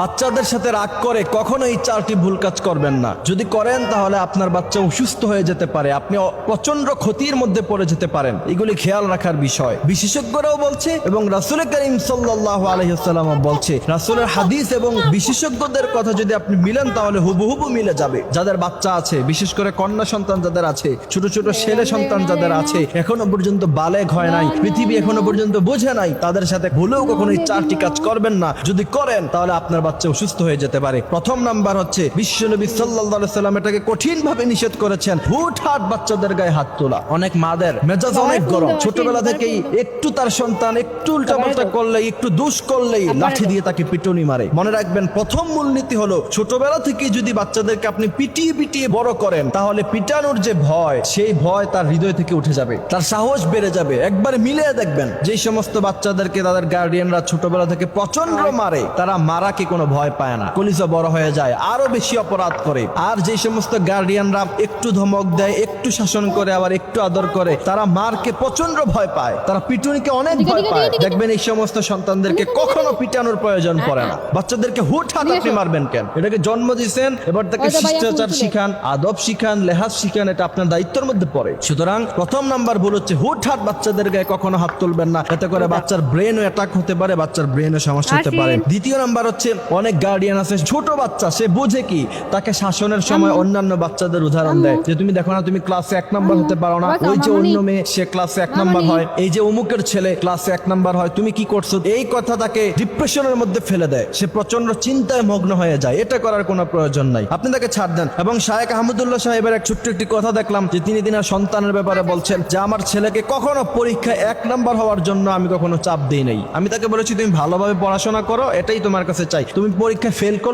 বাচ্চাদের সাথে রাগ করে কখনো এই চারটি ভুল কাজ করবেন না। যদি করেন, তাহলে আপনার বাচ্চা অসুস্থ হয়ে যেতে পারে। আপনি প্রচণ্ড ক্ষতির মধ্যে পড়ে যেতে পারেন। এগুলি খেয়াল রাখার বিষয়। বিশেষজ্ঞরাও বলছে এবং রাসুল করিম সাল্লাহ আলহিসাল্লাম বলছে, রাসুলের হাদিস এবং বিশেষজ্ঞদের কথা যদি আপনি মিলেন, তাহলে হুবহুবু মিলে যাবে। যাদের বাচ্চা আছে, বিশেষ করে কন্যা সন্তান যাদের আছে, ছোট ছোট ছেলে সন্তান যাদের আছে, এখনও পর্যন্ত বালেগ হয় নাই, পৃথিবী এখনও পর্যন্ত বোঝে নাই, তাদের সাথে ভুলেও কখনো এই চারটি কাজ করবেন না। যদি করেন, তাহলে আপনার বাচ্চা অসুস্থ হয়ে যেতে পারে। প্রথম নাম্বার হচ্ছে বিশ্বনবী সাল্লাহ সাল্লাম এটাকে কঠিন ভাবে নিষেধ করেছেন হুট হাট বাচ্চাদের গায়ে হাত তোলা। অনেক মাদের মেজাজ অনেক গরম। ছোটবেলা থেকেই একটু তার সন্তান একটু উল্টাপাল্টা করলে একটু দুষ করলেই লাঠি দিয়ে তাকে পিটুনি মারে। মনে রাখবেন প্রথম মূলনীতি হলো ছোটবেলা থেকে যদি বাচ্চাদেরকে আপনি পিটিয়ে পিটিয়ে বড় করেন তাহলে পিটানোর যে ভয় সেই ভয় তার হৃদয় থেকে উঠে যাবে। তার সাহস বেড়ে যাবে। একবার মিলিয়ে দেখবেন যে সমস্ত বাচ্চাদেরকে তাদের গার্ডিয়ানরা ছোটবেলা থেকে প্রচণ্ড মারে তারা মারাকে কোনো ভয় পায় না। কলিজা বড় হয়ে যায় আরও বেশি অপরাধ করে। আর যে সমস্ত গার্ডিয়ানরা একটু ধমক দেয় একটু শাসন করে আবার একটু আদর করে তারা মারকে প্রচণ্ড ভয় পায়। তারা পিটুনিকে অনেক ভয় পায়। দেখবেন এই সমস্ত সন্তানদেরকে কখনো পিটানোর প্রয়োজন পড়ে না। বাচ্চাদেরকে হুট হাত আপনি মারবেন কেন? এটাকে জন্ম দিয়েছেন এবার তাকে শিষ্টাচার শিখান আদব শিখান লেহাজ শিখান এটা আপনার দায়িত্বের মধ্যে পড়ে। সুতরাং প্রথম নাম্বার ভুল হচ্ছে হুট হাট বাচ্চাদের গায়ে কখনো হাত তুলবেন না। এতে করে বাচ্চার ব্রেন অ্যাটাক হতে পারে বাচ্চার ব্রেনে সমস্যা হতে। পারে। দ্বিতীয় নাম্বার হচ্ছে অনেক গার্ডিয়ান আছে ছোট বাচ্চা সে বুঝে কি? তাকে শাসনের সময় অন্যান্য বাচ্চাদের উদাহরণ দেয়। যে তুমি দেখো না তুমি ক্লাসে এক নাম্বার হতে পারো না। ওই যে অন্য মেয়ে সে ক্লাসে এক নাম্বার হয়। এই যে অমুকের ছেলে ক্লাসে এক নাম্বার হয় তুমি কি করছ? এই কথা তাকে ডিপ্রেশনের মধ্যে ফেলে দেয়। সে প্রচণ্ড চিন্তায় মগ্ন হয়ে যায়। এটা করার কোনো প্রয়োজন নাই। আপনি তাকে ছাড় দেন। এবং শায়েক আহমদুল্লাহ সাহেবের এক ছোট্ট একটি কথা দেখলাম যে তিনি দিনের সন্তানের ব্যাপারে বলছেন যে আমার ছেলেকে কখনো পরীক্ষায় এক নাম্বার হওয়ার জন্য আমি কখনো চাপ দিই নাই। আমি তাকে বলেছি তুমি ভালোভাবে পড়াশোনা করো এটাই তোমার কাছে চাই। তুমি পরীক্ষায় ফেল করলে